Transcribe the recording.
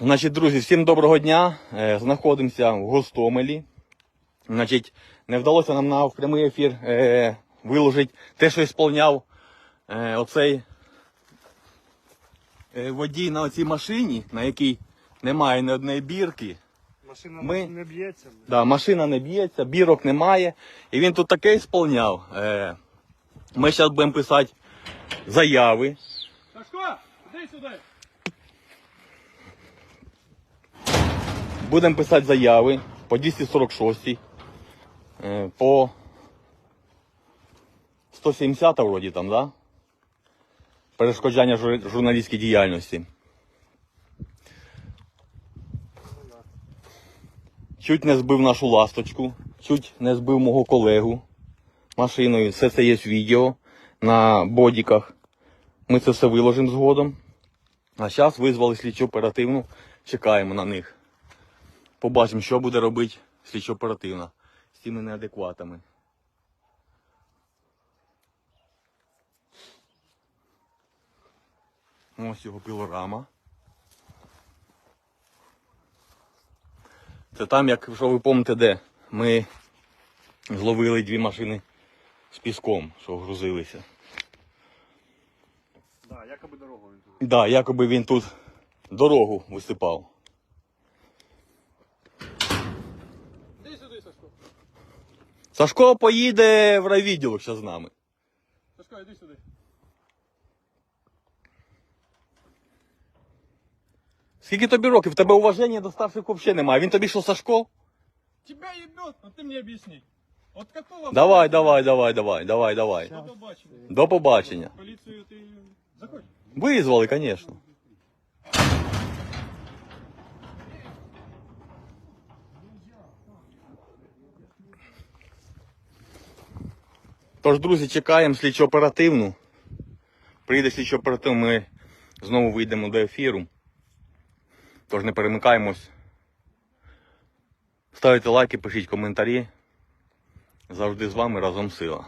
Значить, друзі, всім доброго дня. Е, Знаходимося в Гостомелі. Значить, не вдалося нам на в прямий ефір е, виложити те, що ісполняв е, оцей е, водій на цій машині, на якій немає ні одної бірки. Машина Ми- не б'ється. Да, машина не б'ється, бірок немає. І він тут таке ісполняв. Е, ми зараз будемо писати заяви. Сашко, іди сюди. Будемо писати заяви по 246, е, по 170 вроді там, да? Перешкоджання журналістській діяльності. Чуть не збив нашу ласточку, чуть не збив мого колегу машиною. Все це є відео на бодіках. Ми це все виложимо згодом. А зараз визвали слідчо оперативну, чекаємо на них. Побачимо, що буде робити слідчо оперативно з цими неадекватами. Ось його пілорама. Це там, як що ви пам'ятаєте, де ми зловили дві машини з піском, що грузилися. Да, якоби дорогу він тут. Так, да, якоби він тут дорогу висипав. Сашко. Сашко поїде в райвідділок ще з нами. Сашко, іди сюди. Скільки тобі років? В тебе уваження до старших взагалі немає. Він тобі що, Сашко? Тебя ебет, но ты мне объясни. От какого... Давай, давай, давай, давай, давай, давай. До побачення. До побачення. Поліцію ти... Заходь. Визвали, звісно. Тож, друзі, чекаємо слідчо оперативну. Прийде слідчо оперативну, ми знову вийдемо до ефіру. Тож не перемикаємось. Ставте лайки, пишіть коментарі. Завжди з вами разом сила.